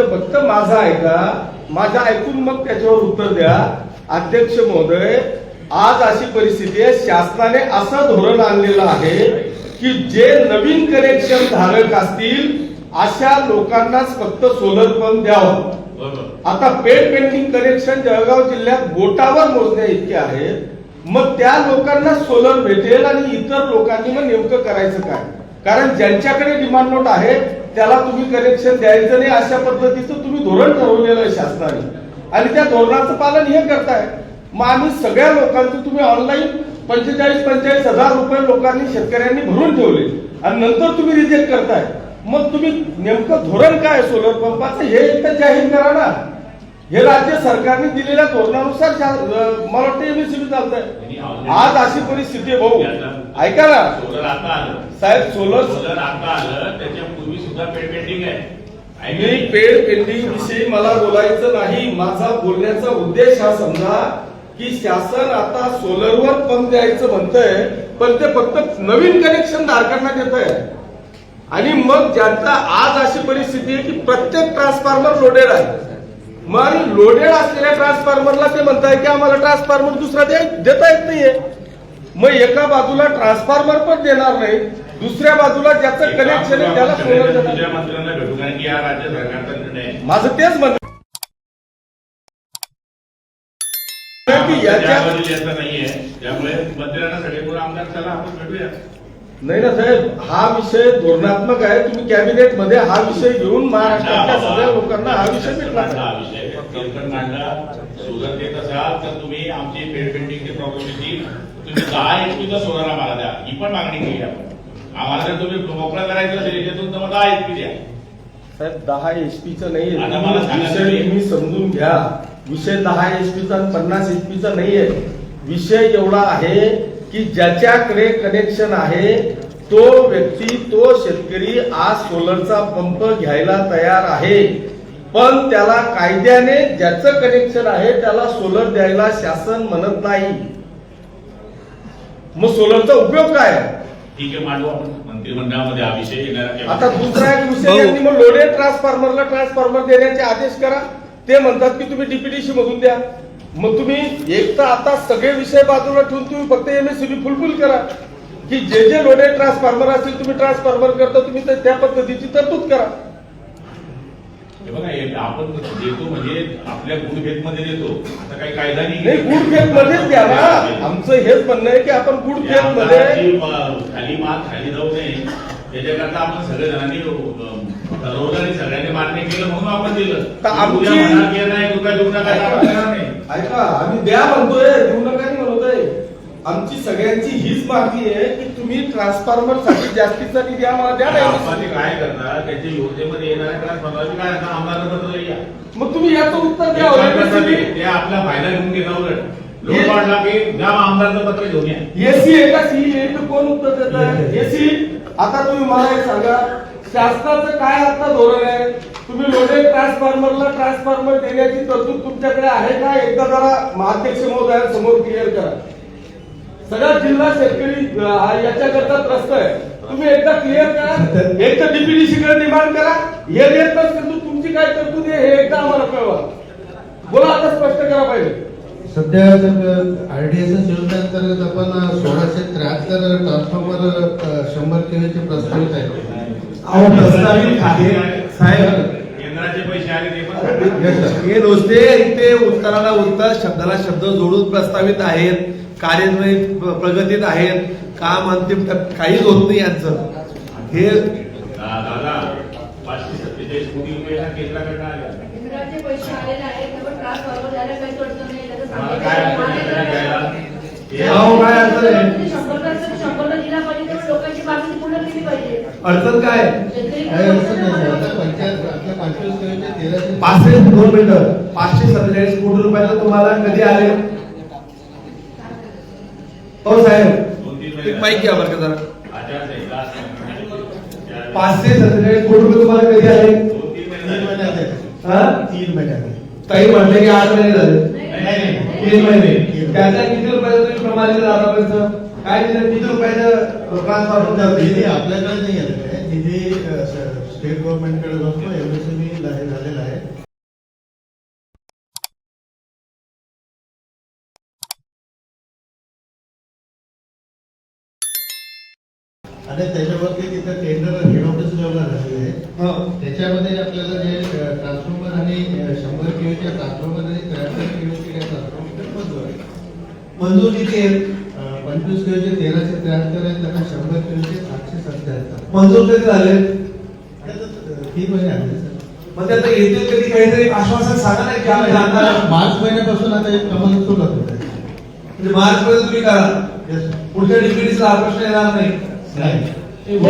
फक्त माझा ऐका माझा ऐकून मग त्याच्यावर उत्तर द्या. अध्यक्ष महोदय आज अशी परिस्थिती आहे शासनाने असं धोरण आणलेलं आहे की जे नवीन कनेक्शन धारक असतील अशा लोकांनाच फक्त सोलर पंप द्यावं. आता पेड पेंटिंग कनेक्शन जळगाव जिल्ह्यात बोटावर मोजण्या इतके आहेत. मग त्या लोकांना सोलर भेटेल आणि इतर लोकांनी मग नेमकं करायचं काय? कारण ज्यांच्याकडे डिमांड नोट आहे त्याला तुम्ही कनेक्शन द्यायचं नाही अशा पद्धतीचं तुम्ही धोरण ठरवलेलं आहे शासनाने. आणि त्या धोरणाचं पालन हे करताय. मग आम्ही सगळ्या लोकांचं तुम्ही ऑनलाईन पंचेचाळीस पंचेचाळीस हजार रुपये लोकांनी शेतकऱ्यांनी भरून ठेवले. आणि नंतर तुम्ही रिजेक्ट करताय. मग तुम्ही नेमकं धोरण काय सोलर पंपाचं हे एकदा जाहीर करा ना. हे राज्य सरकारने दिलेल्या धोरणानुसार मला वाटतं एमएससीबी चालतंय. आज अशी परिस्थिती आहे भाऊ. ऐका ना. सोलर आता आलं. साहेब सोलर सोलर आता आलं. त्याच्यापूर्वी सुद्धा पेड पेंटिंग आहे. मी पेड पेंटिंग विषयी मला बोलायचं नाही. माझा बोलण्याचा उद्देश हा समजा की शासन आता सोलरवर पंप द्यायचं म्हणतंय पण ते फक्त नवीन कनेक्शन धारकांना देत आहे आणि मग ज्यांचा आज अशी परिस्थिती आहे की प्रत्येक ट्रान्सफॉर्मर लोडेड आहे. मग लोडेड असलेल्या ट्रान्सफॉर्मरला ते म्हणताय की आम्हाला ट्रान्सफॉर्मर दुसरा देता येत नाहीये. मग एका बाजूला ट्रान्सफॉर्मर पण देणार नाही दुसऱ्या बाजूला ज्याचं कनेक्शन आहे त्याला माझं तेच म्हणणं याच्या त्यामुळे मंत्र्यांना सगळे आमदार चला आपण भेटूया. नाही ना साहेब हा विषय धोरणात्मक आहे. तुम्ही कॅबिनेटमध्ये हा विषय घेऊन महाराष्ट्रातल्या सगळ्या लोकांना हा विषय हा. विषय तेलकट देत असाल तर तुम्ही आमची पेड पेंटिंगची प्रॉब्लेम येतील तुम्ही दहा एचपीचा सोलर आम्हाला द्या. ही पण मागणी केली आपण. आम्हाला जर तुम्ही मोकळा करायचं असेल याच्यातून तर मग दहा एचपी द्या. साहेब दहा आता मला सांगा विषय तुम्ही. समजून घ्या. विषय दहा एचपीचा आणि पन्नास एचपीचा नाहीये. विषय एवढा आहे की ज्याच्याकडे कनेक्शन आहे तो व्यक्ती तो शेतकरी आज सोलरचा पंप घ्यायला तयार आहे. पण त्याला कायद्याने ज्याचं कनेक्शन आहे त्याला सोलर द्यायला शासन म्हणत नाही. मग सोलरचा उपयोग काय? ठीक आहे मांडू आपण. मंत्रिमंडळामध्ये हा विषय येणार आता दुसरा एक विषय यांनी मग लोडेड ट्रान्सफॉर्मरला ट्रान्सफॉर्मर देण्याचे आदेश करा. ते म्हणतात की तुम्ही डीपीडीसी मधून द्या. मग तुम्ही एक तर आता सगळे विषय बाजूला ठेवून तुम्ही फक्त एमएससीबी फुलफिल करा. की जे जे लोडेड ट्रान्सफॉर्मर असतील तुम्ही ट्रान्सफॉर्मर करता तुम्ही त्या पद्धतीची तरतूद करा. हे बघा आपण देतो म्हणजे आपल्या गुडमध्ये देतो. आता काही कायदा नाही. गुड फेथ मध्येच द्या ना आमचं हेच म्हणणं आहे की आपण गुड फेथमध्ये खाली मात खाली जाऊ नये. त्याच्याकरता आपण सगळे जणांनी अ, ठरवलं आणि सगळ्यांनी मान्य केलं म्हणून आपण दिलं. उद्या की नाही रुपया देऊ नका नाही ऐका आम्ही द्या म्हणतोय देऊ नका नाही म्हणतोय. आमची सगळ्यांची हीच मागणी आहे की तुम्ही ट्रान्सफॉर्मरसाठी जास्तीचा निधी आम्हाला द्या आपण ना ते काय करणार त्याच्या योजनेमध्ये येणाऱ्या ट्रान्सफॉर्मरची काय आम्हाला पत्र या मग तुम्ही याचं उत्तर द्या आपला फायदा घेऊन घेणार उलट. लोक वाढला की जा आमदारचं पत्र घेऊन या एसी आहे का सी? कोण उत्तर देत आहे? एसी आता तुम्ही मला एक सांगा शासनाचं काय आता धोरण आहे? तुम्ही लोडेड ट्रान्सफॉर्मरला ट्रान्सफॉर्मर देण्याची तरतूद तुमच्याकडे आहे का? एकदा जरा महाध्यक्ष महोदयांसमोर क्लिअर करा. सगळा जिल्हा शेतकरी हा याच्याकरता त्रस्त आहे. तुम्ही एकदा क्लिअर करा. एक तर डीपीडीसी कडे डिमांड करा. हे देत तर तुमची काय तरतूद आहे? हे एकदा आम्हाला कळवा. बोला आता स्पष्ट करा पाहिजे. सध्या आरडीएस योजनेअंतर्गत आपण सोळाशे त्र्याहत्तर ट्रान्सफॉर्मर शंभर केवीचे प्रस्तावित आहे अहो प्रस्तावित आहे. साहेब केंद्राचे पैसे आले ते पण सांगा. Yes, sir. हे नुसते इथे उत्तराला उत्तर शब्दाला शब्द जोडून प्रस्तावित आहेत. कार्यान्वयीत प्र- प्रगतीत आहेत. काम अंतिम काहीच होत नाही यांचं. हे दा- दादा पाचशे सत्तेचाळीस कोटी रुपये ह्या केंद्राकडनं आले. केंद्राचे पैसे आलेले आहेत त्यामुळे अडचण? हे काय काही पाचशे दोन मिनिटं पाचशे सत्तेचाळीस कोटी रुपयाचं तुम्हाला कधी आले? हो साहेब. माहिती घ्या बरं का जरा. पाचशे सत्तेचाळीस कोटी रुपये तुम्हाला कधी आले? तीन तीन महिने महिन्यात. हा ताई म्हटले की आठ महिने झाले. तीन महिने. त्याच्या किती रुपयाचं तुम्ही प्रमाण दिलं आतापर्यंत? काय दिलं? किती रुपयाचं निधी आपल्याकडे नाही आलेला आहे निधी स्टेट गव्हर्नमेंटकडे जातो एमएसएमई झालेलं आहे. आणि त्याच्यावरती तिथं टेंडर हेड ऑफिस लेवलला झालेलं आहे. त्याच्यामध्ये आपल्याला जे ट्रान्सफॉर्मर आणि शंभर केवीचे ट्रान्सफॉर्मर आणि मंजूर किती आहे अ, पंचवीस केवीचे तेराशे त्र्याहत्तर आहेत आणि शंभर केवीचे सातशे सत्याहत्तर मंजूर कधी झाले? तीन महिने आले सर. मग त्याचं येतील कधी काहीतरी आश्वासन सांगा नाही की आम्ही आणणार मार्च महिन्यापासून आता एक कमल सुरुवात होत आहे म्हणजे मार्च मध्ये तुम्ही करा. पुढच्या डिप्युटीचा हा प्रश्न येणार नाही. नाही. ठीक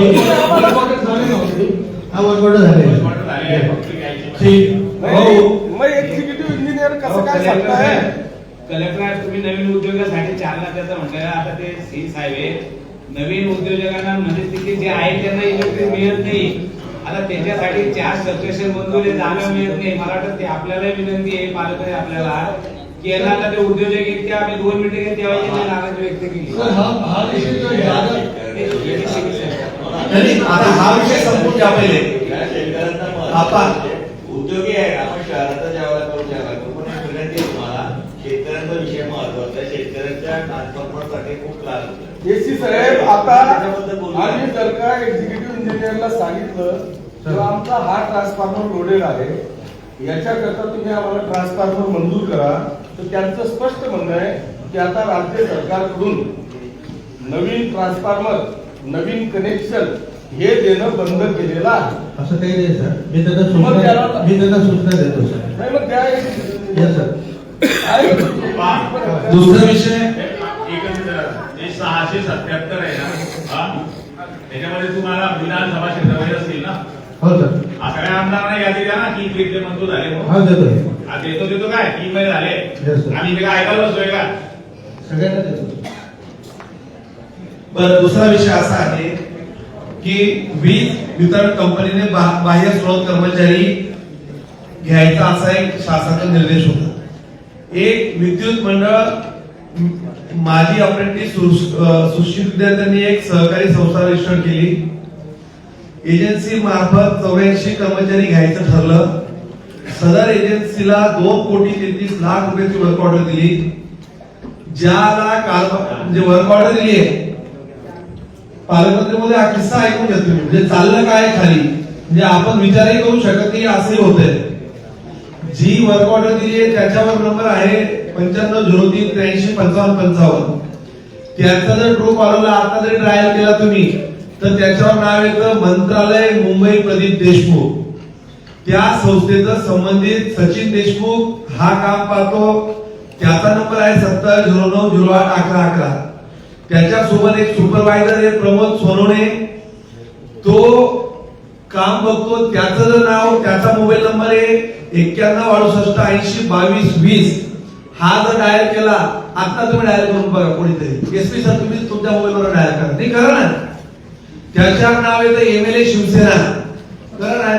हा झालेला झाले. आहे आहे, फक्त घ्यायची. भाऊ मग एक्झिक्युटिव्ह इंजिनियर हो, कसं काय सांगताय? कलेक्टर तुम्ही नवीन उद्योगासाठी चालना त्याचं म्हटलं आता ते सी साहेब आहे. नवीन उद्योजकांना म्हणजे तिथे जे आहे त्यांना इलेक्ट्रिक मिळत नाही. आता त्याच्यासाठी चार सबस्टेशन आहे जागा मिळत नाही. मला वाटतं ते आपल्याला विनंती आहे पालक आपल्याला. की यांना आता ते उद्योजक इतके आम्ही दोन मिनिटं घेत तेव्हा यांनी नाराजी व्यक्त केली. आहे, आता हा विषय संपून आपण- उद्योगी आहे आपण शहराचा जेव्हा करू शकतो पण एक विनंती आहे तुम्हाला शेतकऱ्यांचा विषय महत्त्वाचा आहे शेतकऱ्यांच्या ट्रान्सफॉर्मरसाठी खूप त्रास होतो एसी साहेब आता. आम्ही जर का एक्झिक्युटिव्ह इंजिनियरला सांगितलं जो आमचा हा ट्रान्सफॉर्मर लोडेड आहे. याच्याकरता तुम्ही आम्हाला ट्रान्सफॉर्मर मंजूर करा. तर त्यांचं स्पष्ट म्हणणं आहे की आता राज्य सरकारकडून नवीन ट्रान्सफॉर्मर नवीन कनेक्शन हे देणं बंद केलेलं आहे. असं काही नाही सर. मी त्यांना मग सूचना मी त्यांना सूचना देतो सर. नाही मग त्या. दुसरा विषय सहाशे सत्याहत्तर आहे ना? हा? त्याच्यामध्ये तुम्हाला विधानसभा क्षेत्रामध्ये असतील ना? हो सर. हा सगळ्या आमदारांना यादी द्या ना. की इकडे इकडे मंजूर झाले म्हणून. हा हा देतो देतो काय? तीन महिने झाले. Yes, sir. आम्ही इथे काय ऐकायला बसतोय का? सगळ्यांना देतो. बरं दुसरा विषय असा आहे की वीज वितरण कंपनीने बा- बाह्य स्रोत कर्मचारी घ्यायचा असा एक शासनाचा निर्देश होता. एक विद्युत मंडळ माजी अप्रेंटिस सुशील सुशिक्षित विद्यार्थ्यांनी एक सहकारी संस्था रजिस्टर केली. एजन्सी मार्फत चौऱ्याऐंशी कर्मचारी घ्यायचं ठरलं. सदर एजन्सीला दोन कोटी तेहतीस लाख रुपयाची वर्क ऑर्डर दिली. ज्याला काल म्हणजे वर्क ऑर्डर दिली आहे. पालकमंत्री हा किस्सा ऐकून घेतो म्हणजे चाललं काय खाली? म्हणजे आपण विचारही करू शकत नाही असंही होतंय. जी वर्क ऑर्डर दिली आहे त्याच्यावर नंबर आहे पंच्याण्णव झिरो तीन त्र्याऐंशी पंचावन्न पंचावन्न. त्याचा जर ग्रुप आलेला आता जरी ट्रायल केला तुम्ही तर त्याच्यावर नाव येतं मंत्रालय मुंबई प्रदीप देशमुख. त्या संस्थेचं संबंधित सचिन देशमुख हा काम पाहतो. त्याचा नंबर आहे सत्तर झिरो नऊ झिरो आठ अकरा अकरा. त्याच्यासोबत एक सुपरवायझर आहे प्रमोद सोनवणे तो काम बघतो त्याचं जर नाव त्याचा मोबाईल नंबर आहे एक्क्याण्णव अडुसष्ट ऐंशी बावीस वीस हा जर डायल केला आता तुम्ही डायल करून बघा कोणीतरी. एस पी सर तुम्ही तुमच्या मोबाईलवर डायल करा. नाही करा ना त्याच्यावर नाव येतं एम एल ए शिवसेना. करा ना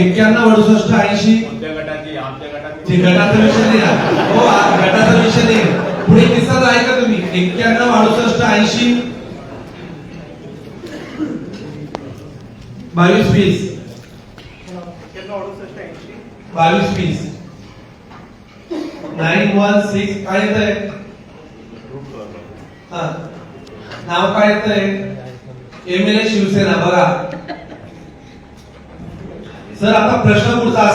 एक्क्याण्णव अडुसष्ट ऐंशी. गटाची? विषय नाही आहे. हो गटाचा विषय नाही आहे. पुढे किस्सा तर ऐका तुम्ही. एक्क्याण्णव अडुसष्ट ऐंशी. बावीस वीस. बावीस वीस. नाईन वन सिक्स काय येत आहे हा. नाव काय येत आहे एम एल ए शिवसेना बघा. सर आता प्रश्न पुढचा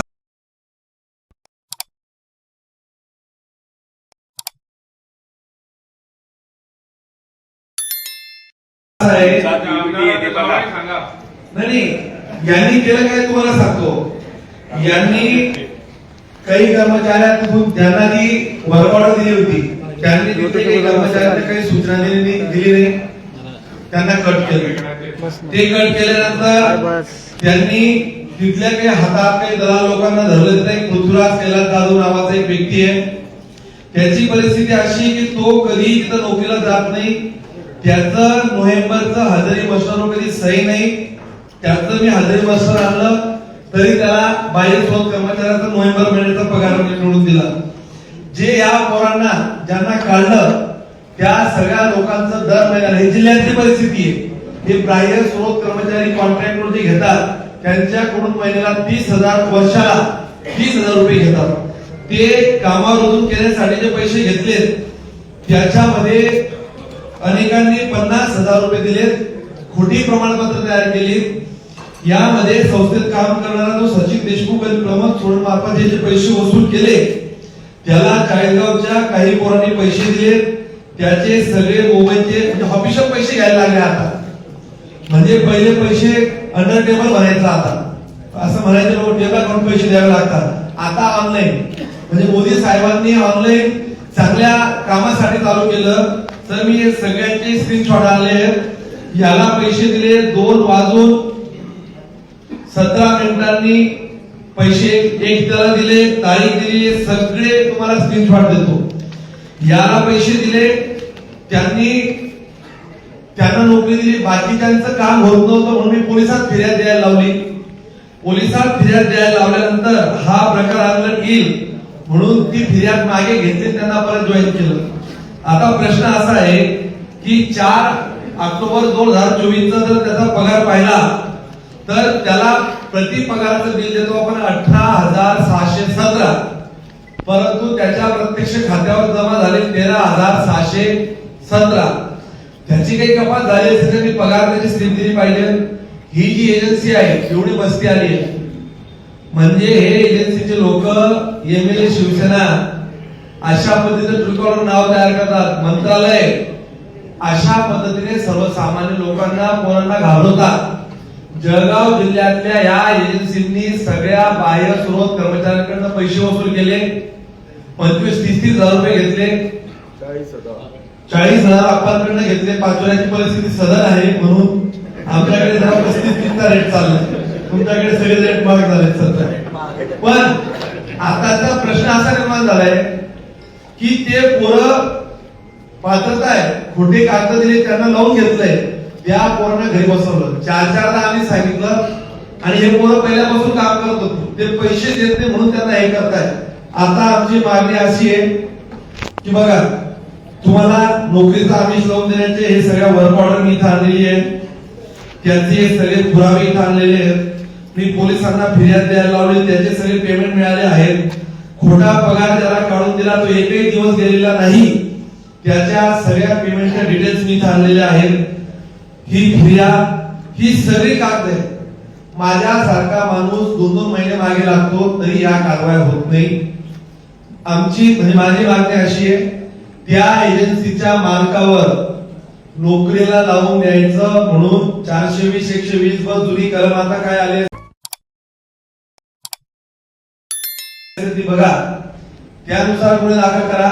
नाही. यांनी केलं काय तुम्हाला सांगतो? यांनी काही कर्मचाऱ्यांकडून ज्यांना ती वर्क दिली होती. त्यांनी तिथे काही कर्मचाऱ्यांना काही सूचना दिली नाही दिली नाही. त्यांना कट केलं. ते कट केल्यानंतर त्यांनी तिथल्या काही हातात काही दलाल लोकांना धरलं नाही पृथ्वीराज कैलास जाधव नावाचा एक व्यक्ती आहे. त्याची परिस्थिती अशी की तो कधी तिथं नोकरीला जात नाही. त्याचं नोव्हेंबरचं हजेरी बसणार कधी सही नाही. त्याचं मी हजेरी बसणार आणलं. तरी त्याला बाह्य स्रोत कर्मचाऱ्याचा नोव्हेंबर महिन्याचा पगार मिळून निवडून दिला. जे या पोरांना ज्यांना काढलं त्या सगळ्या लोकांचं दर महिन्याला हे जिल्ह्यातली परिस्थिती आहे. हे बाह्य स्रोत कर्मचारी कॉन्ट्रॅक्टवर जे घेतात त्यांच्याकडून महिन्याला तीस हजार वर्षाला तीस हजार रुपये घेतात. ते कामावरून केल्यासाठी जे पैसे घेतले त्याच्यामध्ये अनेकांनी पन्नास हजार रुपये दिलेत. खोटी प्रमाणपत्र तयार केली यामध्ये संस्थेत काम करणारा जो सचिन देशमुख आणि प्रमोद सोडमार्फत जे जे पैसे वसूल केले. त्याला चाळीसगावच्या काही पोरांनी पैसे दिले. त्याचे सगळे मोबाईलचे म्हणजे ऑफिशियल पैसे घ्यायला लागले आता. म्हणजे पहिले पैसे अंडर टेबल भरायचा आता. असं म्हणायचं लोक टेबल करून पैसे द्यावे लागतात. आता ऑनलाईन म्हणजे मोदी साहेबांनी ऑनलाईन चांगल्या कामासाठी चालू केलं. तर मी सगळ्यांचे स्क्रीनशॉट आले याला पैसे दिले. दोन वाजून सतरा मिनिटांनी पैसे एक त्याला दिले तारीख दिली सगळे तुम्हाला स्क्रीनशॉट देतो. याला पैसे दिले त्यांनी त्यांना नोकरी दिली बाकी त्यांचं काम होत नव्हतं म्हणून मी पोलिसात फिर्याद द्यायला लावली. पोलिसात फिर्याद द्यायला लावल्यानंतर हा प्रकार अंगलट येईल म्हणून ती फिर्याद मागे घेतली त्यांना परत जॉईन केलं. आता प्रश्न असा आहे की चार ऑक्टोबर दोन हजार चोवीस चा जर त्याचा पगार पाहिला तर त्याला प्रति पगाराचं बिल देतो आपण अठरा हजार सहाशे सतरा. परंतु त्याच्या प्रत्यक्ष खात्यावर जमा झाले तेरा हजार सहाशे सतरा. त्याची काही कपात झाली असेल तर ती पगार त्याची स्थिती दिली पाहिजे. ही जी एजन्सी आहे एवढी मस्ती आली आहे. म्हणजे हे एजन्सीचे लोक एमएलए शिवसेना अशा पद्धतीने ट्रुकॉलर नाव तयार करतात. मंत्रालय अशा पद्धतीने सर्वसामान्य लोकांना पोरांना घालवतात जळगाव जिल्ह्यातल्या या एजन्सींनी सगळ्या बाह्य स्रोत कर्मचाऱ्यांकडनं पैसे वसूल केले. पंचवीस तीस तीस हजार रुपये घेतले. चाळीस हजार आपल्याकडनं घेतले. पाचोऱ्याची परिस्थिती सदर आहे म्हणून आमच्याकडे जरा पस्तीस तीसचा रेट चालला तुमच्याकडे सगळे रेट महाग झाले सध्या. पण आताचा प्रश्न असा निर्माण झालाय की ते पोरं पात्रता आहे खोटे कागद दिले त्यांना लावून घेतलंय. त्या पोरांना घरी बसवलं. चार चारदा आम्ही सांगितलं. आणि हे पोरं पहिल्यापासून काम करत होते. ते पैसे देत नाही म्हणून त्यांना हे करताय आता आमची मागणी अशी आहे की बघा तुम्हाला नोकरीचा आमिष लावून देण्याचे हे सगळ्या वर्क ऑर्डर मी इथं आणलेली आहे त्याचे हे सगळे पुरावे इथं आणलेले आहेत. मी पोलिसांना फिर्याद द्यायला लावली. त्याचे सगळे पेमेंट मिळाले आहेत. खोटा पगार त्याला काढून दिला. तो एकही दिवस गेलेला नाही. त्याच्या सगळ्या पेमेंटच्या डिटेल्स मी इथं आणलेल्या आहेत. ही फिर्याद ही सगळी कागद आहे माझ्यासारखा माणूस दोन दोन महिने मागे लागतो तरी या कारवाई होत नाही. आमची म्हणजे माझी मागणी अशी आहे त्या एजन्सीच्या मालकावर नोकरीला लावून द्यायचं म्हणून चारशे वीस एकशे वीस व जुनी कलम आता काय आले ती बघा. त्यानुसार गुन्हे दाखल करा.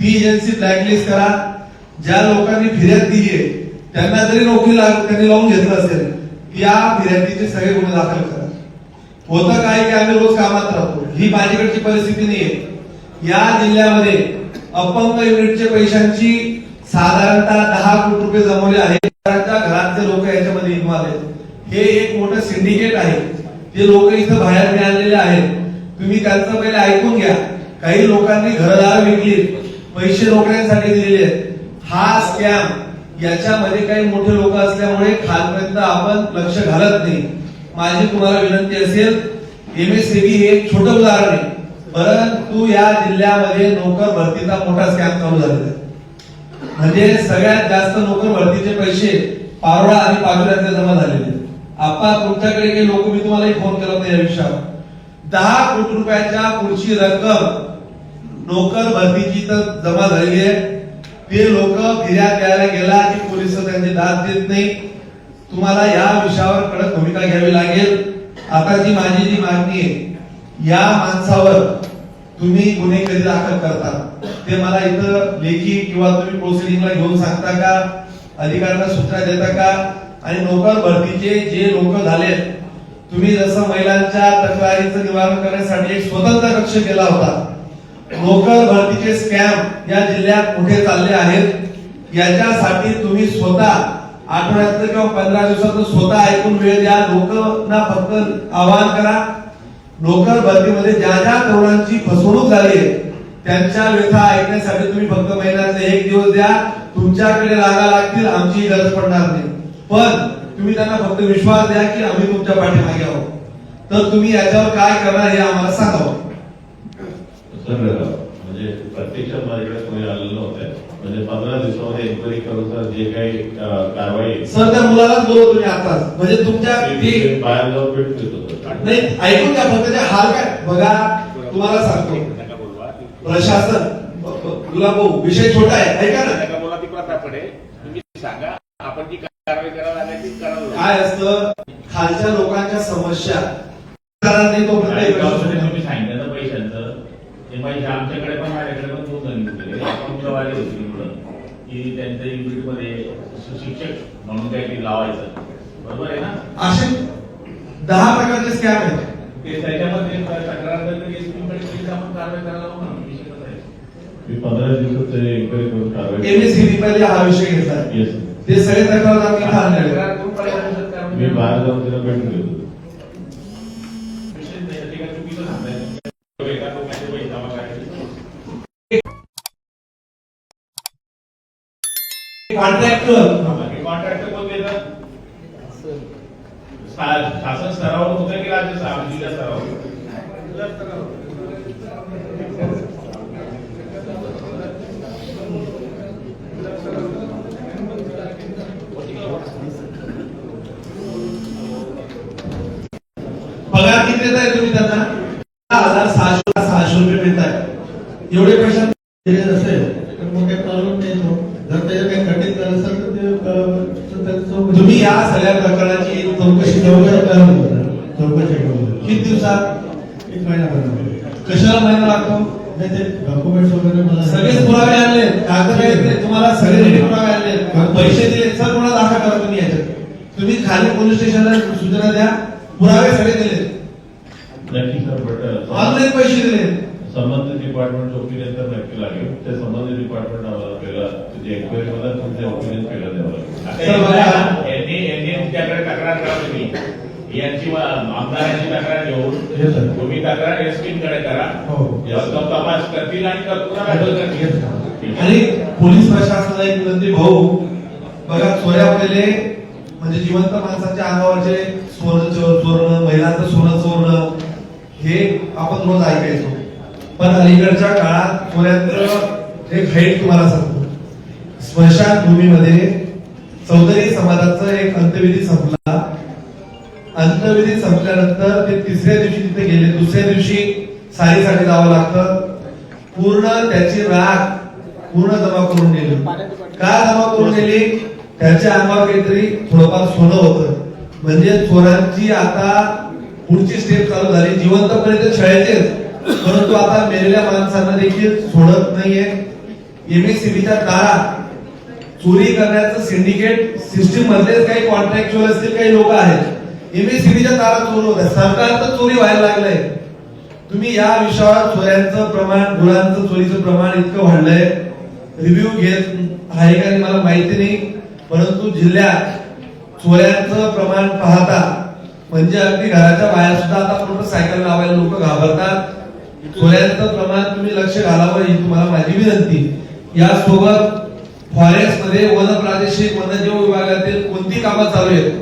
ती एजन्सी ब्लॅकलिस्ट करा. ज्या लोकांनी फिर्याद दिली आहे त्यांना जरी नोकरी लाग त्यांनी लावून घेतलं असेल या फिर्यादीचे सगळे गुन्हे दाखल करा. होतं काय की आम्ही रोज कामात राहतो. ही माझ्याकडची परिस्थिती नाहीये. या जिल्ह्यामध्ये अपंग युनिटच्या पैशांची साधारणतः दहा कोटी रुपये जमवले आहेत. घरातले लोक याच्यामध्ये इन्व्हॉल्व आहेत. हे एक मोठं सिंडिकेट आहे. ते लोक इथं बाहेर मिळालेले आहेत. तुम्ही त्यांचं पहिले ऐकून घ्या. काही लोकांनी घरदार विकली पैसे रोखण्यासाठी दिलेले आहेत. हा स्कॅम याच्यामध्ये काही मोठे लोक असल्यामुळे खालपर्यंत आपण लक्ष घालत नाही. माझी तुम्हाला विनंती असेल एमएससीबी हे एक छोटं उदाहरण आहे. परंतु या जिल्ह्यामध्ये नोकर भरतीचा मोठा स्कॅम चालू झालेला आहे. म्हणजे सगळ्यात जास्त नोकर भरतीचे पैसे पारोळा आणि पाचोऱ्यातले जमा झालेले आहेत. आपा तुमच्याकडे काही लोक मी तुम्हाला फोन केला होता या विषयावर. दहा कोटी रुपयाच्या पुढची रक्कम नोकर भरतीची तर जमा झालेली आहे. ते लोक फिर्याद द्यायला गेला की पोलीस त्यांची दाद देत नाही. तुम्हाला या विषयावर कडक भूमिका घ्यावी लागेल. आता जी माझी जी मागणी आहे या माणसावर तुम्ही गुन्हे कधी दाखल करता? ते मला इथं लेखी किंवा तुम्ही प्रोसिडिंगला घेऊन सांगता का? अधिकाऱ्यांना सूचना देता का? आणि नोकर भरतीचे जे लोक झाले तुम्ही जसं महिलांच्या तक्रारीचं निवारण करण्यासाठी एक स्वतंत्र कक्ष केला होता नोकर भरतीचे स्कॅम या जिल्ह्यात कुठे चालले आहेत? याच्यासाठी तुम्ही स्वतः आठवड्यातलं किंवा पंधरा दिवसात स्वतः ऐकून वेळ द्या. लोकांना फक्त आवाहन करा. नोकर भरतीमध्ये ज्या ज्या तरुणांची फसवणूक झाली आहे त्यांच्या व्यथा ऐकण्यासाठी तुम्ही फक्त महिन्यातले एक दिवस द्या. तुमच्याकडे रागा लागतील आमची गरज पडणार नाही. पण तुम्ही त्यांना फक्त विश्वास द्या की आम्ही तुमच्या पाठीमागे आहोत. तर तुम्ही याच्यावर काय करणार हे आम्हाला सांगावं सर म्हणजे प्रत्यक्षात माझ्याकडे कोणी आलेलं नव्हतं. म्हणजे पंधरा दिवसामध्ये एन्क्वायरी करून सर जे काही कारवाई सर त्या मुलालाच बोलव तुम्ही आताच. म्हणजे तुमच्या ते- बाहेर जाऊन भेट देत होतं नाही ऐकून घ्या फक्त ते हाल काय. बघा तुम्हाला सांगतो. प्रशासन ब- ब- तुला भाऊ विषय छोटा आहे. ऐका ना. नका बोला ती प्रथा पडे. तुम्ही सांगा आपण जी कारवाई करायला आल्या ती करायला काय असतं खालच्या लोकांच्या समस्या. कारण नाही तो प्रत्येक तुम्ही सांगितलं ते पैसे आमच्याकडे पण माझ्याकडे पण दोन जण होते. वाले होते निवडून की त्यांच्या युनिटमध्ये शिक्षक म्हणून काही लावायचं. बरोबर आहे ना? असे दहा प्रकारचे स्कॅम आहेत. ते त्याच्यामध्ये तक्रार आपण कारवाई करायला लावू ना विषय कसा आहे. मी पंधरा दिवसात एन्क्वायरी करून कारवाई एमएससीबी पहिले हा विषय घेतला. ते सगळे तक्रार आम्ही मी. बाहेर जाऊन तिला भेटून घेतो. कॉन्ट्रॅक्टर कॉन्ट्रॅक्टर कोण शासन स्तरावर होतं की राज्य स्तरावर? जिल्हा स्तरावर. पगार किती देताय तुम्ही त्यांना? हजार सहाशे सहाशे रुपये देताय एवढे पैसे ते असेल तर मग काही प्रॉब्लेम नाही तो जर त्याच्या काही कठीण झालं असेल तर ते अं, तर त्याचं चौकशी- तुम्ही या सगळ्या प्रकरणाची चौकशी चौकशी करून करून बघा. चौकशी करून किती दिवसात एक महिनाभर कशाला महिना लागतो? नाही ते डॉक्युमेंट्स वगैरे मला सगळेच पुरावे आणले. कागद आहेत तुम्हाला सगळे पुरावे आणले. पैसे दिले. सर कोणाला दाखल करा तुम्ही याच्यात? तुम्ही खाली पोलीस स्टेशनला सूचना द्या. पुरावे सगळे दिले. बट ऑनलाईन पैसे दिले. संबंधित डिपार्टमेंट ओपिनियन तर नक्की लागेल. ते संबंधित डिपार्टमेंट आम्हाला पहिला म्हणजे एन्क्वायरी तुमचे ओपिनियन पहिला द्यावं लागेल तक्रार करा तुम्ही. यांची आमदारांची तक्रार. घेऊन तुम्ही तक्रार एसपी कडे करा हो. तपास करतील आणि करतील. आणि पोलीस प्रशासनाला एक विनंती भाऊ बघा चोऱ्या पहिले म्हणजे जिवंत माणसाच्या अंगावरचे सोनं चोरणं महिलांचं सोनं चोरणं हे आपण रोज ऐकायचो पण अलीकडच्या काळात चोऱ्यांचं एक हाईट तुम्हाला सांगतो स्मशानभूमीमध्ये चौधरी समाजाचा एक अंत्यविधी संपला अंतविधी संपल्यानंतर ते तिसऱ्या दिवशी तिथे गेले. दुसऱ्या दिवशी सारीसाठी जावं लागतं. पूर्ण त्याची राख पूर्ण जमा करून नेली. का जमा करून नेली? त्याच्या अंगावर काहीतरी थोडंफार सोनं होतं. म्हणजे चोरांची आता पुढची स्टेप चालू झाली. जिवंतपर्यंत छळायचेच परंतु आता मेलेल्या माणसांना देखील सोडत नाहीये. एमएससीबीच्या दारात चोरी करण्याचं सिंडिकेट सिस्टीम मधलेच काही कॉन्ट्रॅक्च्युअल असतील काही लोक आहेत. एमएससीबीच्या तारा चोर होत आहे सरकारचं चोरी व्हायला लागलंय. तुम्ही या विषयावर चोऱ्यांचं प्रमाण गुरांचं चोरीचं प्रमाण इतकं वाढलंय. रिव्ह्यू घेत आहे का मला माहिती नाही. परंतु जिल्ह्यात चोऱ्यांचं प्रमाण पाहता म्हणजे अगदी घराच्या बाहेर सुद्धा आता मोटरसायकल लावायला लोक घाबरतात. चोऱ्यांचं प्रमाण तुम्ही लक्ष घालावं ही तुम्हाला माझी विनंती. यासोबत फॉरेस्टमध्ये वन प्रादेशिक वनजीव विभागातील कोणती कामं चालू आहेत?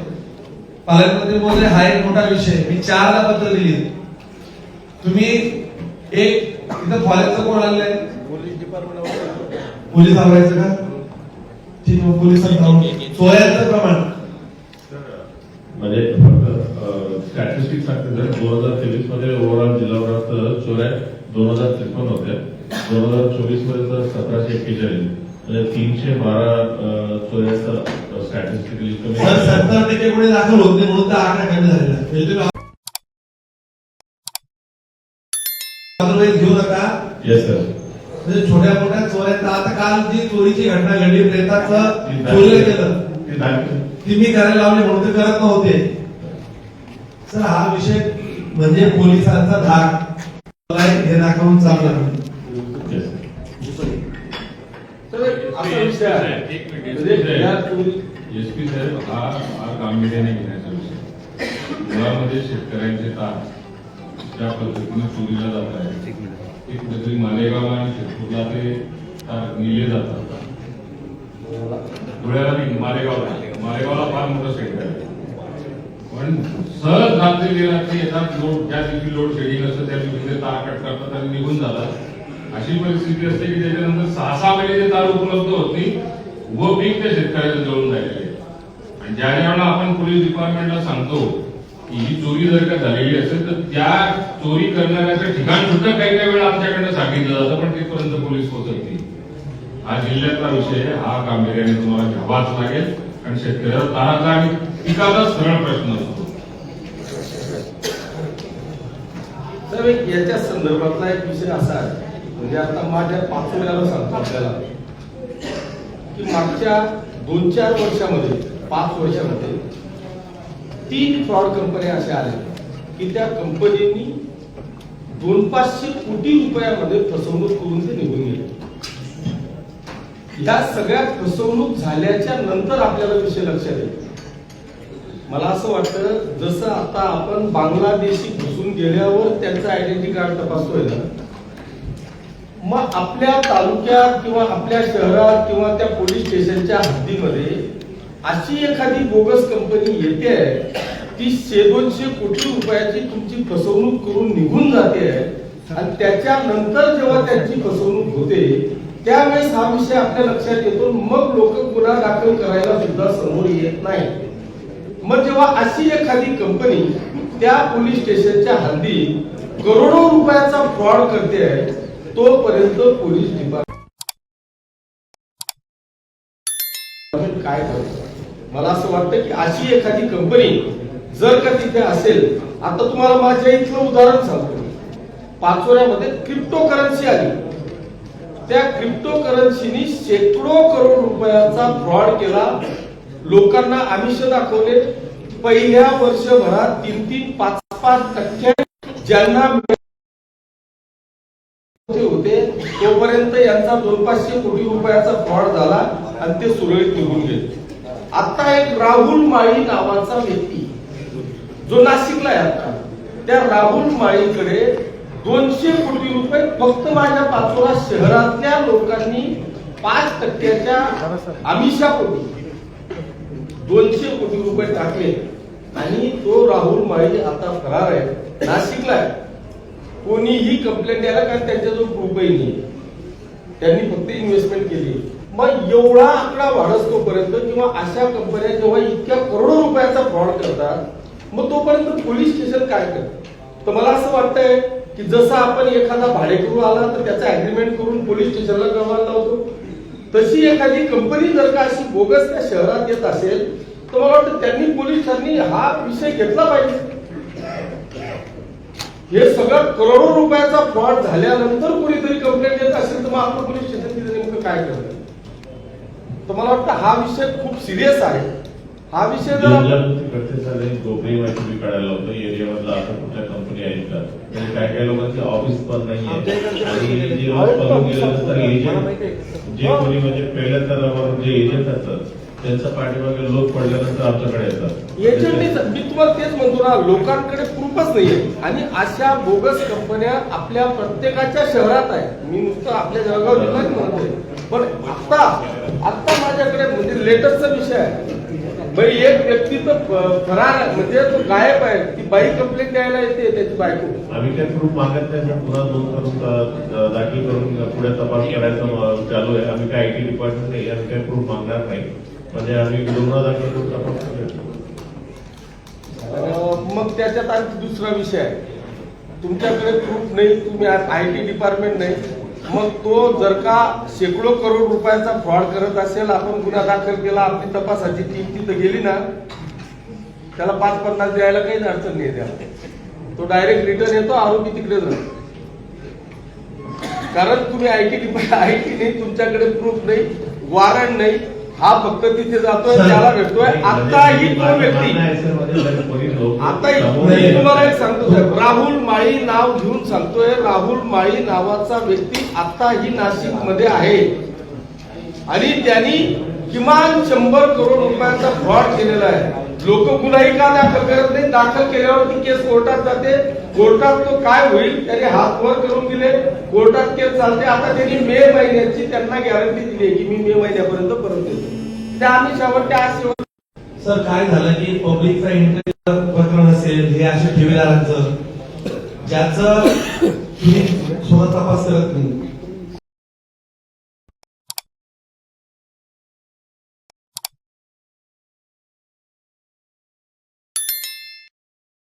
पालकमंत्री महोदय हा एक मोठा विषय मी चारदा पत्र दिली तुम्ही एक इथं फॉरेस्टचं कोण आणलंय? पोलीस आवरायचं का? ठीक आहे, पोलिसांना चोऱ्यांचं प्रमाण. म्हणजे फक्त स्टॅटिस्टिक्स सांगते सर दोन हजार तेवीसमध्ये ओव्हरऑल जिल्हाभरात चोऱ्या दोन हजार त्रेपन्न होत्या. दोन हजार चोवीसमध्ये तर सतराशे एक्केचाळीस. म्हणजे तीनशे बारा अं, चोऱ्यांचं स्टॅटिस्टिकली सर सत्तर टक्के गुन्हे दाखल होत नाही म्हणून तर आकडा कमी झालेला. म्हणजे घेऊ नका. येस सर म्हणजे छोट्या मोठ्या चोऱ्यांचा आता काल जी चोरीची घटना घडली प्रेताचं चोरीला दाखव ती मी करायला लावली म्हणून ते करत नव्हते. सर हा विषय म्हणजे पोलिसांचा धाक. हे दाखवून चालला नाही. येस तर असा विषय आहे एक मिनिट. म्हणजे या चोरी एसपी साहेब हा हा गांभीर्याने घेण्याचा विषय. मुळामध्ये शेतकऱ्यांचे तार ज्या पद्धतीने चोरीला जात आहे ते कुठेतरी मालेगावला आणि शिरपूरला ते तार नेले जातात. धुळ्याला नाही मालेगावला. मालेगावला फार मोठं सेंटर आहे. पण सहज रात्री रात्री येतात लोड ज्या दिवशी लोड शेडिंग असतं त्या दिवशी ते तार कट करतात आणि निघून जातात. अशी परिस्थिती असते की त्याच्यानंतर सहा सहा महिने ते तार उपलब्ध होत नाही व पीक त्या शेतकऱ्याला जळून जायचे आणि ज्या ज्यावेळेला आपण पोलीस डिपार्टमेंटला सांगतो की ही चोरी जर का झालेली असेल तर त्या चोरी करणाऱ्याचं ठिकाण सुद्धा काही काही वेळा आमच्याकडनं सांगितलं जातं पण तिथपर्यंत पोलीस पोहोचत नाही. हा जिल्ह्यातला विषय आहे हा गांभीर्याने तुम्हाला घ्यावाच लागेल. कारण शेतकऱ्याला ताराचा आणि पिकाचा सरळ प्रश्न असतो. तर एक याच्या संदर्भातला एक विषय असा आहे. म्हणजे आता माझ्या पाचोळ्याला सांगतो आपल्याला. की मागच्या दोन चार वर्षामध्ये पाच वर्षामध्ये तीन फ्रॉड कंपन्या अशा आल्या की त्या कंपनीनी दोन पाचशे कोटी रुपयामध्ये फसवणूक करून ते निघून गेले. या सगळ्या फसवणूक झाल्याच्यानंतर आपल्याला विषय लक्षात येतो मला असं वाटतं जसं आता आपण बांगलादेशी घुसून गेल्यावर त्यांचं आयडेंटिटी कार्ड तपासतोय ना मग आपल्या तालुक्यात किंवा आपल्या शहरात किंवा त्या पोलीस स्टेशनच्या हद्दीमध्ये अशी एखादी बोगस कंपनी येते ती शे दोनशे कोटी रुपयाची तुमची फसवणूक करून निघून जाते आणि त्याच्यानंतर जेव्हा त्यांची फसवणूक होते त्यावेळेस हा विषय आपल्या लक्षात येतो. मग लोक गुन्हा दाखल करायला सुद्धा समोर येत नाही मग जेव्हा अशी एखादी कंपनी त्या पोलीस स्टेशनच्या हद्दी करोडो रुपयाचा फ्रॉड करते आहे तोपर्यंत पोलीस डिपार्टमेंट काय करतं? मला असं वाटतं की अशी एखादी कंपनी जर का तिथे असेल आता तुम्हाला माझ्या इथलं उदाहरण सांगतो पाचोऱ्यामध्ये क्रिप्टो करन्सी आली. त्या क्रिप्टो करन्सीनी शेकडो करोड रुपयाचा फ्रॉड केला. लोकांना आमिष दाखवले. पहिल्या वर्षभरात तीन तीन पाच पाच टक्के ज्यांना होते होते. तोपर्यंत यांचा दोन पाचशे कोटी रुपयाचा फ्रॉड झाला आणि ते सुरळीत निघून गेले. आता एक राहुल माळी नावाचा व्यक्ती जो नाशिकला आहे आता त्या राहुल माळीकडे दोनशे कोटी रुपये फक्त माझ्या पाचोरा शहरातल्या लोकांनी पाच टक्क्याच्या आमिषापोटी दोनशे कोटी रुपये टाकले. आणि तो राहुल माळी आता फरार आहे. नाशिकला आहे. कोणीही कंप्लेंट द्यायला कारण त्यांच्याजवळ प्रूफही नाही त्यांनी फक्त इन्व्हेस्टमेंट केली. मग एवढा आकडा वाढसतोपर्यंत किंवा अशा कंपन्या जेव्हा इतक्या करोडो रुपयाचा फ्रॉड करतात मग तोपर्यंत पोलीस स्टेशन काय करत? तर मला असं वाटतंय की जसं आपण एखादा भाडेकरू आला तर त्याचा अग्रीमेंट करून पोलीस स्टेशनला कळवायला लावतो तशी एखादी कंपनी जर का अशी बोगस त्या शहरात येत असेल तर मला वाटतं त्यांनी पोलिसांनी हा विषय घेतला पाहिजे? हे सगळं करोडो रुपयाचा फ्रॉड झाल्यानंतर कोणीतरी कंप्लेंट देत असेल तर मग आपलं पोलीस स्टेशन तिथे नेमकं काय करतं तर मला वाटतं हा विषय खूप सिरियस आहे. हा विषय जर आपण- गोपनीय माहिती होतं एरियामधला आता कुठल्या कंपनी आहेत का? म्हणजे काय काय लोकांचे ऑफिस पण नाही आहे जे पळून गेल्यानंतर एजंट जे कोणी म्हणजे पहिल्या स्तरावर जे एजंट असतात त्यांचा पाठीमागे लोक पडल्यानंतर आमच्याकडे येतात. मी तुम्हाला तेच म्हणतो ना लोकांकडे प्रूफच नाहीये. आणि अशा बोगस कंपन्या आपल्या प्रत्येकाच्या शहरात आहे मी नुसतं आपल्या जळगाव जिल्ह्यात म्हणतोय. पण आता आता माझ्याकडे म्हणजे लेटेस्टचा विषय आहे. म्हणजे एक व्यक्ती तर फरार म्हणजे तो गायब आहे. ती बाई कंप्लेंट द्यायला येते त्याची बायको. आम्ही काही प्रूफ मागत नाही पण पुन्हा नोंद करून अ, दाखल करून पुढे तपास करायचा अ, चालू आहे. आम्ही काय आय टी डिपार्टमेंट नाही आम्ही काही प्रूफ मागणार नाही. म्हणजे आम्ही गुन्हा दाखल करून तपास करूया मग त्याच्यात आणखी दुसरा विषय आहे. तुमच्याकडे प्रूफ नाही तुम्ही आय टी डिपार्टमेंट नाही. मग तो जर का शेकडो करोड रुपयाचा फ्रॉड करत असेल आपण गुन्हा दाखल केला आपली तपासाची टीम तिथं गेली ना त्याला पाच पन्नास द्यायला काहीच अडचण नाही त्याला. तो डायरेक्ट रिटर्न येतो आरोपी तिकडेच राहतो कारण तुम्ही I T department I T नाही तुमच्याकडे प्रूफ नाही वॉरंट नाही. हा फक्त तिथे जातोय त्याला भेटतोय. आताही तो व्यक्ती आता मी तुम्हाला एक सांगतो साहेब राहुल माळी नाव घेऊन सांगतोय. राहुल माळी नावाचा व्यक्ती आताही नाशिकमध्ये आहे. आणि त्यांनी किमान शंभर करोड रुपयाचा फ्रॉड केलेला आहे. लोक गुन्हाही का दाखल करत नाही दाखल केल्यावर ती केस कोर्टात जाते. कोर्टात तो काय होईल त्याने हात वर करून दिले. कोर्टात केस चालते. आता त्यांनी मे महिन्याची त्यांना गॅरंटी दिली की मी मे महिन्यापर्यंत परत देतो त्या आम्ही शेवटच्या आज शेवट सर काय झालं की पब्लिकचा इंटरेस्ट प्रकरण असेल हे असे ठेवीदारांचं. ज्याचं तुम्ही स्वतः तपास करत नाही.